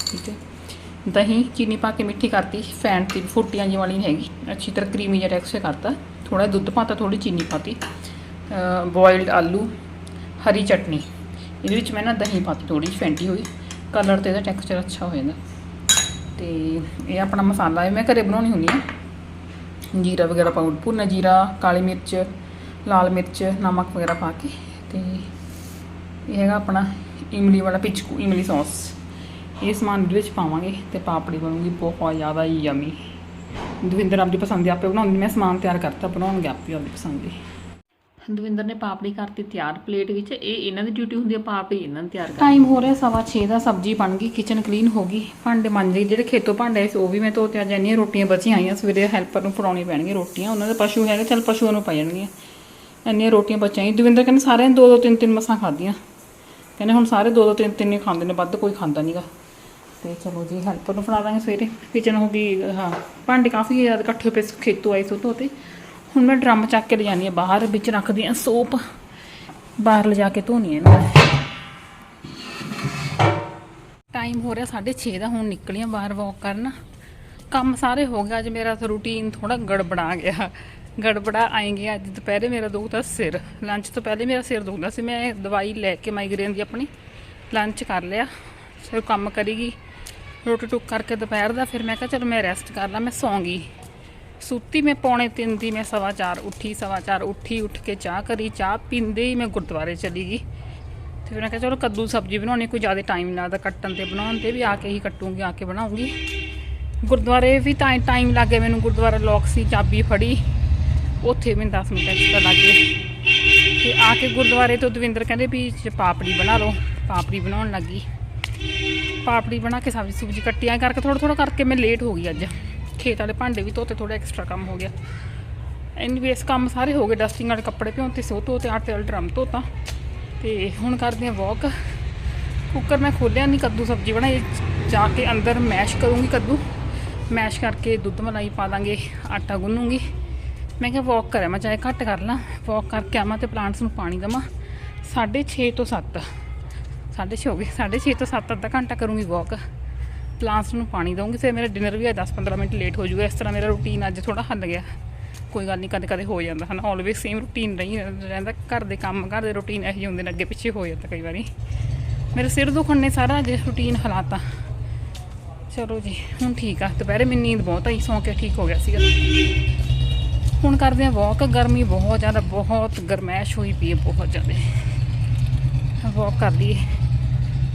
ਠੀਕ ਹੈ। ਦਹੀਂ, ਚੀਨੀ ਪਾ ਕੇ ਮਿੱਠੀ ਕਰਤੀ ਫੈਂਟ ਦੀ ਫੁੱਟੀਆਂ ਜਿਹੀ ਵਾਲੀ ਨਹੀਂ ਹੈਗੀ। ਅੱਛੀ ਤਰ੍ਹਾਂ ਕਰੀਮੀ ਜਿਹਾ ਟੈਕਸਚਰ ਕਰਤਾ। ਥੋੜਾ ਦੁੱਧ ਪਾਤਾ ਥੋੜੀ ਚੀਨੀ ਪਾਤੀ। ਬੋਇਲਡ ਆਲੂ, ਹਰੀ ਚਟਨੀ। ਇਹਦੇ ਵਿੱਚ ਮੈਂ ਨਾ ਦਹੀਂ ਪਾਤੀ ਥੋੜੀ ਫੈਂਟੀ ਹੋਈ। ਕਲਰ ਤੇ ਇਹਦਾ ਟੈਕਸਚਰ ਅੱਛਾ ਹੋ ਜਾਂਦਾ। ਤੇ ਇਹ ਆਪਣਾ ਮਸਾਲਾ ਹੈ। ਮੈਂ ਘਰੇ ਬਣਾਉਣੀ ਹੁੰਦੀ ਆ ਜੀਰਾ ਵਗੈਰਾ ਪਾਊਡਰ ਭੁੰਨਾ ਜੀਰਾ, ਕਾਲੀ ਮਿਰਚ, ਲਾਲ ਮਿਰਚ, ਨਮਕ ਵਗੈਰਾ ਪਾ ਕੇ ਤੇ ਇਹ ਹੈਗਾ ਆਪਣਾ ਇਮਲੀ ਵਾਲਾ ਪਿਚਕੂ ਇਮਲੀ ਸੌਸ। ਇਹ ਸਮਾਨ ਇਹਦੇ ਵਿੱਚ ਪਾਵਾਂਗੇ ਤੇ ਪਾਪੜੀ ਬਣੂਗੀ ਬਹੁਤ ਜ਼ਿਆਦਾ ਯਮੀ ਦਵਿੰਦਰ ਆਪਦੀ ਪਸੰਦ ਦੀ ਆਪੇ ਬਣਾਉਂਦੀ ਮੈਂ ਸਮਾਨ ਤਿਆਰ ਕਰਤਾ ਬਣਾਉਣਗੇ ਆਪੇ ਆਪਦੀ ਪਸੰਦ ਦੀ। ਦਵਿੰਦਰ ਨੇ ਪਾਪੜੀ ਕਰਤੀ ਤਿਆਰ ਪਲੇਟ ਵਿੱਚ ਇਹ ਇਹਨਾਂ ਦੀ ਡਿਊਟੀ ਹੁੰਦੀ ਹੈ ਪਾਪੜੀ ਇਹਨਾਂ ਨੂੰ ਤਿਆਰ ਕਰਨੀ। ਟਾਈਮ ਹੋ ਰਿਹਾ ਸਵਾ 6 ਦਾ ਸਬਜ਼ੀ ਬਣ ਗਈ ਕਿਚਨ ਕਲੀਨ ਹੋ ਗਈ। ਭਾਂਡੇ ਮਾਂਜੇ ਜਿਹੜੇ ਖੇਤੋਂ ਭਾਂਡੇ ਸੀ ਉਹ ਵੀ ਮੈਂ ਧੋ ਤੇ ਆ ਜਾਣੀਆਂ ਰੋਟੀਆਂ ਬਚੀਆਂ ਆਈਆਂ ਸਵੇਰੇ ਹੈਲਪਰ ਨੂੰ ਫੜਾਉਣੀ ਪੈਣਗੀਆਂ ਰੋਟੀਆਂ ਉਹਨਾਂ ਦੇ ਪਸ਼ੂ ਹੈਗੇ ਚੱਲ ਪਸ਼ੂਆਂ ਨੂੰ ਪਾ ਜਾਣਗੀਆਂ। ਇੰਨੀਆਂ ਰੋਟੀਆਂ ਬਚੀਆਂ ਦਵਿੰਦਰ ਕਹਿੰਦੇ ਸਾਰਿਆਂ ਨੇ ਦੋ ਦੋ ਤਿੰਨ ਤਿੰਨ ਮਸਾਂ ਖਾਧੀਆਂ। ਕਹਿੰਦੇ ਹੁਣ ਸਾਰੇ ਦੋ ਦੋ ਤਿੰਨ ਤਿੰਨ ਹੀ ਖਾਂਦੇ ਨੇ, ਵੱਧ ਕੋਈ ਖਾਂਦਾ ਨਹੀਂਗਾ ਤੇ ਚਲੋ ਜੀ ਹੈਲਪਰ ਨੂੰ ਫੜਾ ਦਾਂਗੇ ਸਵੇਰੇ। ਕਿਚਨ ਹੋ ਗਈ, ਹਾਂ, ਭਾਂਡੇ ਕਾਫੀ ਜ਼ਿਆਦਾ ਇਕੱਠੇ ਪਏ ਖੇਤੋਂ ਆਏ ਸੋ ਧੋਤੇ ਹੁਣ ਮੈਂ ਡਰਮ ਚੱਕ ਕੇ ਲਿਜਾਨੀ ਆ ਬਾਹਰ, ਵਿੱਚ ਰੱਖਦੀ ਆ ਸੋਪ ਬਾਹਰ ਲਿਜਾ ਕੇ ਧੋਣੀ ਆ ਇਹਨੂੰ ਟਾਈਮ ਹੋ ਰਿਹਾ 6:30 ਦਾ, ਹੁਣ ਨਿਕਲੀ ਆ ਬਾਹਰ ਵਾਕ ਕਰਨ। ਕੰਮ ਸਾਰੇ ਹੋ ਗਿਆ ਅੱਜ ਮੇਰਾ ਰੂਟੀਨ ਥੋੜਾ ਗੜਬੜਾ ਗਿਆ। ਗੜਬੜਾ ਆਏਗੀ ਅੱਜ ਦੁਪਹਿਰੇ ਮੇਰਾ ਦੁਖਦਾ ਸਿਰ। ਲੰਚ ਤੋਂ ਪਹਿਲੇ ਮੇਰਾ ਸਿਰ ਦੁਖਦਾ ਸੀ। ਮੈਂ ਦਵਾਈ ਲੈ ਕੇ ਮਾਈਗ੍ਰੇਨ ਦੀ ਆਪਣੀ ਲੰਚ ਕਰ ਲਿਆ। ਫਿਰ ਕੰਮ ਕਰੀਗੀ। ਰੋਟੀ ਟੁੱਕ ਕਰਕੇ ਦੁਪਹਿਰ ਦਾ। ਫਿਰ ਮੈਂ ਕਿਹਾ, ਚਲ ਮੈਂ ਰੈਸਟ ਕਰ ਲਾਂ, ਮੈਂ ਸੌਂਗੀ। ਸੁੱਤੀ ਮੈਂ ਪੌਣੇ 3 ਦੀ, ਮੈਂ ਸਵਾ ਚਾਰ ਉੱਠੀ, ਸਵਾ ਚਾਰ ਉੱਠੀ, ਉੱਠ ਕੇ ਚਾਹ ਕਰੀ। ਚਾਹ ਪੀਂਦੇ ਹੀ ਮੈਂ ਗੁਰਦੁਆਰੇ ਚਲੀ ਗਈ। ਤੇ ਫਿਰ ਮੈਂ ਕਿਹਾ, ਚਲੋ ਕੱਦੂ ਸਬਜ਼ੀ ਬਣਾਉਣੀ, ਕੋਈ ਜ਼ਿਆਦਾ ਟਾਈਮ ਨਾ ਦਾ ਕੱਟਣ ਤੇ ਬਣਾਉਣ ਤੇ ਵੀ, ਆ ਕੇ ਹੀ ਕੱਟੂਗੀ, ਆ ਕੇ ਬਣਾਉਂਗੀ। ਗੁਰਦੁਆਰੇ ਵੀ ਤਾਂ ਟਾਈਮ ਲੱਗ ਗਿਆ ਮੈਨੂੰ। ਗੁਰਦੁਆਰਾ ਲੋਕ ਸੀ, ਚਾਬੀ ਫੜੀ। ਉੱਥੇ ਮੈਨੂੰ 10 ਮਿੰਟ ਐਕਸਟਰਾ ਲੱਗ ਗਏ। ਤੇ ਆ ਕੇ ਗੁਰਦੁਆਰੇ ਤੋਂ ਦਵਿੰਦਰ ਕਹਿੰਦੇ ਵੀ ਚ ਪਾਪੜੀ ਬਣਾ ਲਓ, ਪਾਪੜੀ ਬਣਾਉਣ ਲੱਗੀ। ਪਾਪੜੀ ਬਣਾ ਕੇ ਸਬਜ਼ੀ ਸੁਬਜ਼ੀ ਕੱਟੀ, ਐਂ ਕਰਕੇ ਥੋੜਾ ਥੋੜਾ ਕਰਕੇ ਮੈਂ ਲੇਟ ਹੋ ਗਈ ਅੱਜ। ਖੇਤ ਵਾਲੇ ਭਾਂਡੇ ਵੀ ਧੋਤੇ ਥੋੜਾ ਐਕਸਟਰਾ ਕੰਮ ਹੋ ਗਿਆ। ਐਨੀਵੇਸ ਕੰਮ ਸਾਰੇ ਹੋ ਗਏ ਡਸਟਿੰਗ ਵਾਲੇ ਕੱਪੜੇ ਭਿਉਂਤੇ ਸੋ ਧੋਤੇ, ਆਟੇ ਵਾਲਾ ਡਰਮ ਧੋਤਾ। ਤੇ ਹੁਣ ਕਰਦੇ ਆ ਵਾਕ ਕੁੱਕਰ ਮੈਂ ਖੋਲਿਆ ਨਹੀਂ ਕੱਦੂ ਸਬਜ਼ੀ ਬਣਾਈ। ਜਾ ਕੇ ਅੰਦਰ ਮੈਸ਼ ਕਰੂੰਗੀ ਕੱਦੂ। ਮੈਸ਼ ਕਰਕੇ ਦੁੱਧ ਮਲਾਈ ਪਾ ਦਾਂਗੇ, ਆਟਾ ਗੁੰਨੂੰਗੀ ਮੈਂ ਕਿਹਾ ਵਾਕ ਕਰਾਂ ਮੈਂ ਚਾਹੇ ਘੱਟ ਕਰ ਲਾਂ ਵਾਕ ਕਰਕੇ ਆਵਾਂ ਤੇ ਪਲਾਂਟਸ ਨੂੰ ਪਾਣੀ ਦੇਵਾਂ। 6:30 ਤੋਂ 7 6:30 ਹੋ ਗਏ 6:30 ਤੋਂ 7 ਅੱਧਾ ਘੰਟਾ ਕਰੂੰਗੀ ਵਾਕ ਪਲਾਂਟਸ ਨੂੰ ਪਾਣੀ ਦਊਂਗੀ ਫਿਰ ਮੇਰਾ ਡਿਨਰ ਵੀ ਆ 10-15 ਮਿੰਟ ਲੇਟ ਹੋ ਜਾਊਗਾ, ਇਸ ਤਰ੍ਹਾਂ ਮੇਰਾ ਰੂਟੀਨ ਅੱਜ ਥੋੜਾ ਹੱਲ ਗਿਆ। ਕੋਈ ਗੱਲ ਨਹੀਂ ਕਦੇ ਕਦੇ ਹੋ ਜਾਂਦਾ, ਹਨਾ ਆਲਵੇਸ ਸੇਮ ਰੂਟੀਨ ਨਹੀਂ ਰਹਿੰਦਾ, ਘਰ ਦੇ ਕੰਮ, ਘਰ ਦੇ ਰੂਟੀਨ ਇਹੋ ਜਿਹੇ ਹੁੰਦੇ ਨੇ, ਅੱਗੇ ਪਿੱਛੇ ਹੋ ਜਾਂਦਾ ਕਈ ਵਾਰੀ। ਮੇਰੇ ਸਿਰ ਦੁਖਣ ਨੇ ਸਾਰਾ ਅੱਜ ਰੂਟੀਨ ਹਲਾਤਾ। ਚਲੋ ਜੀ, ਹੁਣ ਠੀਕ ਆ, ਦੁਪਹਿਰੇ ਮੈਨੂੰ ਨੀਂਦ ਬਹੁਤ ਆਈ, ਸੌਂ ਕੇ ਠੀਕ ਹੋ ਗਿਆ ਸੀਗਾ। ਹੁਣ ਕਰਦੇ ਆ ਵਾਕ ਗਰਮੀ ਬਹੁਤ ਜ਼ਿਆਦਾ, ਬਹੁਤ ਗਰਮੈਸ਼ ਹੋਈ ਪਈ ਹੈ, ਬਹੁਤ ਜ਼ਿਆਦਾ। ਵਾਕ ਕਰ ਲਈਏ।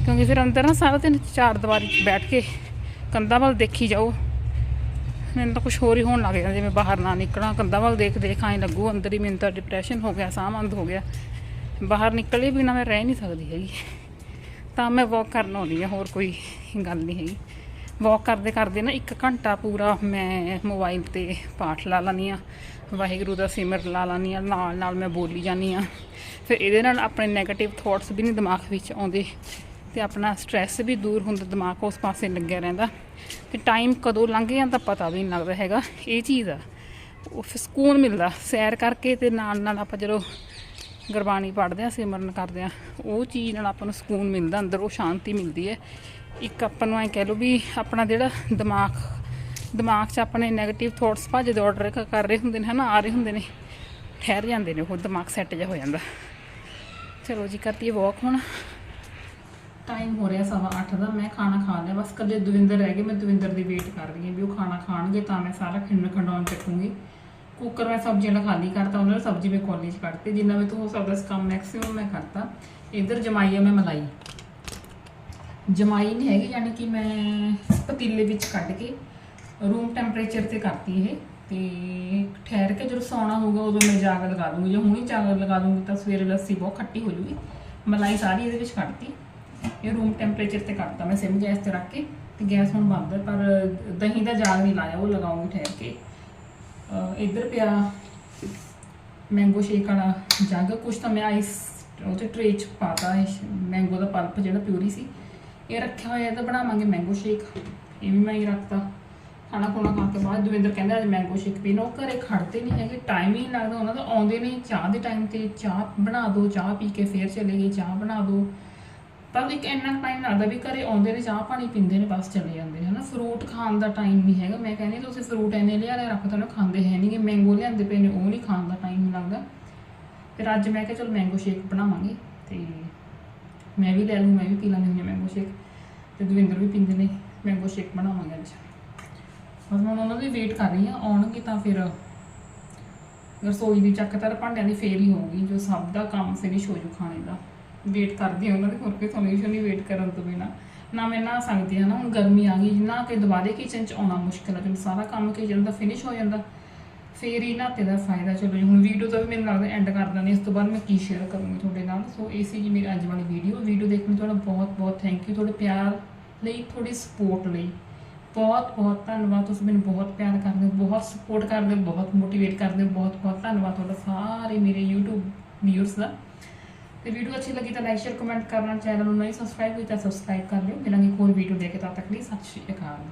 ਕਿਉਂਕਿ ਫਿਰ ਅੰਦਰ ਨਾ ਸਾਰਾ ਦਿਨ ਚਾਰ ਦੀਵਾਰੀ 'ਚ ਬੈਠ ਕੇ ਕੰਧਾਂ ਵੱਲ ਦੇਖੀ ਜਾਓ। ਮੈਨੂੰ ਤਾਂ ਕੁਝ ਹੋਰ ਹੀ ਹੋਣ ਲੱਗ ਜਾਂਦਾ, ਜਿਵੇਂ ਬਾਹਰ ਨਾ ਨਿਕਲਾਂ। ਕੰਧਾਂ ਵੱਲ ਦੇਖ ਦੇਖ ਆਏ ਲੱਗੂ, ਅੰਦਰ ਹੀ ਮੈਨੂੰ ਤਾਂ ਡਿਪਰੈਸ਼ਨ ਹੋ ਗਿਆ, ਸਾਹ ਬੰਦ ਹੋ ਗਿਆ। ਬਾਹਰ ਨਿਕਲੇ ਬਿਨਾ ਮੈਂ ਰਹਿ ਨਹੀਂ ਸਕਦੀ ਹੈਗੀ। ਤਾਂ ਮੈਂ ਵਾਕ ਕਰਨ ਆਉਂਦੀ ਹਾਂ, ਹੋਰ ਕੋਈ ਗੱਲ ਨਹੀਂ ਹੈਗੀ। ਵਾਕ ਕਰਦੇ ਕਰਦੇ ਨਾ ਇੱਕ ਘੰਟਾ ਪੂਰਾ ਮੈਂ ਮੋਬਾਈਲ ਤੇ ਪਾਠ ਲਾ ਲੈਂਦੀ ਹਾਂ। ਵਾਹਿਗੁਰੂ ਦਾ ਸਿਮਰ ਲਾ ਲੈਂਦੀ ਹਾਂ, ਨਾਲ ਨਾਲ ਮੈਂ ਬੋਲੀ ਜਾਂਦੀ ਹਾਂ। ਫਿਰ ਇਹਦੇ ਨਾਲ ਆਪਣੇ 네ਗੇਟਿਵ ਥਾਟਸ ਵੀ ਨਹੀਂ ਦਿਮਾਗ ਵਿੱਚ ਆਉਂਦੇ ਤੇ ਆਪਣਾ ਸਟ੍ਰੈਸ ਵੀ ਦੂਰ ਹੁੰਦਾ, ਦਿਮਾਗ ਉਸ ਪਾਸੇ ਲੱਗਿਆ ਰਹਿੰਦਾ। ਤੇ ਟਾਈਮ ਕਦੋਂ ਲੰਘ ਜਾਂਦਾ ਪਤਾ ਵੀ ਨਹੀਂ ਲੱਗਦਾ ਹੈਗਾ। ਇਹ ਚੀਜ਼ ਆ, ਉਹ ਫਿਰ ਸਕੂਨ ਮਿਲਦਾ, ਸੈਰ ਕਰਕੇ ਤੇ ਨਾਲ ਨਾਲ ਆਪਾਂ ਜਦੋਂ ਗੁਰਬਾਣੀ ਪੜ੍ਹਦੇ ਆ ਸਿਮਰਨ ਕਰਦੇ ਆ ਉਹ ਚੀਜ਼ ਨਾਲ ਆਪਾਂ ਨੂੰ ਸਕੂਨ ਮਿਲਦਾ, ਅੰਦਰ ਉਹ ਸ਼ਾਂਤੀ ਮਿਲਦੀ ਹੈ। ਇੱਕ ਆਪਾਂ ਨੂੰ ਐ ਕਹਿ ਲਓ ਵੀ ਆਪਣਾ ਜਿਹੜਾ ਦਿਮਾਗ ਦਿਮਾਗ 'ਚ ਆਪਣੇ 네ਗੇਟਿਵ ਥਾਟਸ ਦੌੜ ਆਰਡਰ ਕਰ ਰਹੇ ਹੁੰਦੇ ਨੇ, ਹਨਾ, ਆ ਰਹੇ ਹੁੰਦੇ ਨੇ, ਠਹਿਰ ਜਾਂਦੇ ਨੇ, ਉਹ ਦਿਮਾਗ ਸੈੱਟ ਜਿਹਾ ਹੋ ਜਾਂਦਾ। ਚਲੋ ਜੀ ਕਰਤੀ ਵਾਕ ਹੁਣ। ਟਾਈਮ ਹੋ ਰਿਹਾ ਸਵਾ 8 ਦਾ, ਮੈਂ ਖਾਣਾ ਖਾ ਲਿਆ, ਬਸ ਕੱਲੇ ਦਵਿੰਦਰ ਰਹਿ ਗਏ, ਮੈਂ ਦਵਿੰਦਰ ਦੀ ਵੇਟ ਕਰ ਰਹੀ ਹਾਂ ਵੀ ਉਹ ਖਾਣਾ ਖਾਣਗੇ, ਤਾਂ ਮੈਂ ਸਾਰਾ ਖਿੰਡ ਖੰਡਾਉਣ ਚੱਕੂਗੀ। ਕੁੱਕਰ ਮੈਂ ਸਬਜ਼ੀਆਂ ਦਾ ਖਾਲੀ ਕਰਤਾ, ਉਹਨਾਂ ਨੇ ਸਬਜ਼ੀ ਮੈਂ ਕੋਲੀ ਚ ਕੱਢਤੀ, ਜਿੰਨਾ ਵੀ ਤੋਂ ਹੋ ਸਕਦਾ ਇਸ ਕੰਮ ਮੈਕਸਿਮਮ ਮੈਂ ਕਰਤਾ। ਇੱਧਰ ਜਮਾਈ ਆ, ਮੈਂ ਮਲਾਈ। ਜਮਾਈ ਨਹੀਂ ਹੈਗੀ, ਯਾਨੀ ਕਿ ਮੈਂ ਪਤੀਲੇ ਵਿੱਚ ਕੱਢ ਕੇ ਰੂਮ ਟੈਂਪਰੇਚਰ ਤੇ ਕਰਤੀ ਇਹ, ਤੇ ਠਹਿਰ ਕੇ ਜਦੋਂ ਸੌਣਾ ਹੋਊਗਾ ਉਦੋਂ ਮੈਂ ਜਾਗ ਲਗਾ ਦੂੰਗੀ। ਜੇ ਹੁਣੀ ਜਾਗ ਲਗਾ ਦੂੰਗੀ ਤਾਂ ਸਵੇਰੇ ਲੱਸੀ ਬਹੁਤ ਖੱਟੀ ਹੋ ਜੂਗੀ। ਮਲਾਈ ਸਾਰੀ ਇਹਦੇ ਵਿੱਚ ਕੱਢਤੀ। ਇਹ ਰੂਮ ਟੈਂਪਰੇਚਰ ਤੇ ਕਰਤਾ ਮੈਂ ਸਿਮ ਗੈਸ ਤੇ ਰੱਖ ਕੇ। ਤੇ ਗੈਸ ਹੁਣ ਬੰਦ ਹੈ, ਪਰ ਦਹੀਂ ਦਾ ਜਾਗ ਨਹੀਂ ਲਾਇਆ, ਉਹ ਲਗਾਉਂਗੀ ਠਹਿਰ ਕੇ। ਇੱਧਰ ਪਿਆ ਮੈਂਗੋ ਸ਼ੇਕ ਵਾਲਾ ਜੱਗ। ਕੁਛ ਤਾਂ ਮੈਂ ਆਈਸ ਉਹ ਤੇ ਟਰੇ ਚ ਪਾਤਾ ਮੈਂਗੋ ਦਾ ਪਲਪ ਜਿਹੜਾ ਪਿਊਰੀ ਸੀ। ਇਹ ਰੱਖਿਆ ਹੋਇਆ ਤਾਂ ਬਣਾਵਾਂਗੇ ਮੈਂਗੋ ਸ਼ੇਕ। ਇਹ ਵੀ ਮੈਂ ਹੀ ਰੱਖਤਾ। ਖਾਣਾ ਖੁਣਾ ਖਾ ਕੇ ਬਾਅਦ ਦਵਿੰਦਰ ਕਹਿੰਦਾ, ਅੱਜ ਮੈਂਗੋ ਸ਼ੇਕ ਪੀਣਾ ਉਹ ਘਰੇ ਖੜਦੇ ਨਹੀਂ ਹੈਗੇ ਟਾਈਮ ਹੀ ਨਹੀਂ ਲੱਗਦਾ ਉਹਨਾਂ ਦਾ। ਆਉਂਦੇ ਨੇ ਚਾਹ ਦੇ ਟਾਈਮ ਤੇ ਚਾਹ ਬਣਾ ਦਿਓ ਚਾਹ ਪੀ ਕੇ ਫੇਰ ਚਲੇ ਗਏ, ਚਾਹ ਬਣਾ ਦਿਓ ਪਰ ਇੱਕ ਇੰਨਾ ਟਾਈਮ ਲੱਗਦਾ ਵੀ ਘਰੇ ਆਉਂਦੇ ਨੇ, ਚਾਹ ਪਾਣੀ ਪੀਂਦੇ ਨੇ, ਬਸ ਚਲੇ ਜਾਂਦੇ ਨੇ ਹਨਾ। ਫਰੂਟ ਖਾਣ ਦਾ ਟਾਈਮ ਨਹੀਂ ਹੈਗਾ। ਮੈਂ ਕਹਿੰਦੀ, ਤੁਸੀਂ ਫਰੂਟ ਐਨੇ ਲਿਆ ਲਿਆ ਰੱਖ ਦੋ ਖਾਂਦੇ ਹੈ ਨਹੀਂਗੇ ਮੈਂਗੋ ਲਿਆਂਦੇ ਪਏ ਨੇ, ਉਹ ਨਹੀਂ ਖਾਣ ਦਾ ਟਾਈਮ ਨਹੀਂ ਲੱਗਦਾ। ਫਿਰ ਅੱਜ ਮੈਂ ਕਿਹਾ, ਚਲ ਮੈਂਗੋ ਸ਼ੇਕ ਬਣਾਵਾਂਗੇ। ਤੇ ਮੈਂ ਵੀ ਲੈ ਲੂੰ ਮੈਂ ਵੀ ਪੀ ਲਾਂਗੀ ਹੁੰਦੀ ਮੈਂਗੋ ਸ਼ੇਕ ਤੇ ਦਵਿੰਦਰ ਵੀ ਪੀਂਦੇ ਨੇ ਮੈਂਗੋ ਸ਼ੇਕ ਬਣਾਵਾਂਗੇ ਅੱਜ। ਬਸ ਮੈਂ ਉਹਨਾਂ ਦੀ ਵੇਟ ਕਰ ਰਹੀ ਹਾਂ, ਆਉਣਗੇ ਤਾਂ ਫਿਰ ਰਸੋਈ ਦੀ ਚੱਕ ਤਰ ਭਾਂਡਿਆਂ ਦੀ ਫੇਰ ਹੀ ਹੋਊਗੀ, ਜੋ ਸਭ ਦਾ ਕੰਮ ਫਿਨਿਸ਼ ਹੋ ਜੂ ਖਾਣੇ ਦਾ। ਵੇਟ ਕਰਦੀ ਹਾਂ ਉਹਨਾਂ ਦੇ, ਹੋਰ ਕੋਈ ਸੋਲੂਸ਼ਨ ਨਹੀਂ ਵੇਟ ਕਰਨ ਤੋਂ ਬਿਨਾ। ਨਾ ਮੈਂ ਨਾ ਸਕਦੀ ਹਾਂ, ਨਾ ਹੁਣ ਗਰਮੀ ਆ ਗਈ, ਨਾ ਕਿ ਦੁਬਾਰੇ ਕਿਚਨ ਚ ਆਉਣਾ ਮੁਸ਼ਕਿਲ ਹੈ ਜਦੋਂ ਸਾਰਾ ਕੰਮ ਕਿਚਨ ਦਾ ਫਿਨਿਸ਼ ਹੋ ਜਾਂਦਾ, ਫੇਰ ਹੀ ਨਾਤੇ ਦਾ ਫਾਇਦਾ। ਚਲੋ ਜੀ, ਹੁਣ ਵੀਡੀਓ ਤਾਂ ਵੀ ਮੈਨੂੰ ਲੱਗਦਾ ਐਂਡ ਕਰ ਦਿੰਦੇ, ਇਸ ਤੋਂ ਬਾਅਦ ਮੈਂ ਕੀ ਸ਼ੇਅਰ ਕਰੂੰਗੀ ਤੁਹਾਡੇ ਨਾਲ। ਸੋ ਇਹ ਸੀ ਜੀ ਮੇਰੀ ਅੱਜ ਵਾਲੀ ਵੀਡੀਓ ਵੀਡੀਓ ਦੇਖਣ ਲਈ ਤੁਹਾਡਾ ਬਹੁਤ ਬਹੁਤ ਥੈਂਕ ਯੂ ਤੁਹਾਡੇ ਪਿਆਰ ਲਈ, ਤੁਹਾਡੀ ਸਪੋਰਟ ਲਈ। ਬਹੁਤ ਬਹੁਤ ਧੰਨਵਾਦ। ਤੁਸੀਂ ਮੈਨੂੰ ਬਹੁਤ ਪਿਆਰ ਕਰਦੇ ਹੋ, ਬਹੁਤ ਸਪੋਰਟ ਕਰਦੇ ਹੋ, ਬਹੁਤ ਮੋਟੀਵੇਟ ਕਰਦੇ ਹੋ, ਬਹੁਤ ਬਹੁਤ ਧੰਨਵਾਦ ਤੁਹਾਡਾ ਸਾਰੇ ਮੇਰੇ YouTube ਵਿਊਅਰਸ ਦਾ। ਤੇ ਵੀਡੀਓ ਅੱਛੀ ਲੱਗੀ ਤਾਂ ਲਾਈਕ ਸ਼ੇਅਰ ਕਮੈਂਟ ਕਰਨਾ ਚੈਨਲ ਨੂੰ ਨਹੀਂ ਸਬਸਕ੍ਰਾਈਬ ਕੀਤਾ ਸਬਸਕ੍ਰਾਈਬ ਕਰ ਲਿਓ। ਮਿਲਾਂਗੇ ਕੋਈ ਵੀਡੀਓ ਦੇ ਕੇ, ਤਦ ਤੱਕ ਲਈ ਸਤਿ ਸ਼੍ਰੀ ਅਕਾਲ।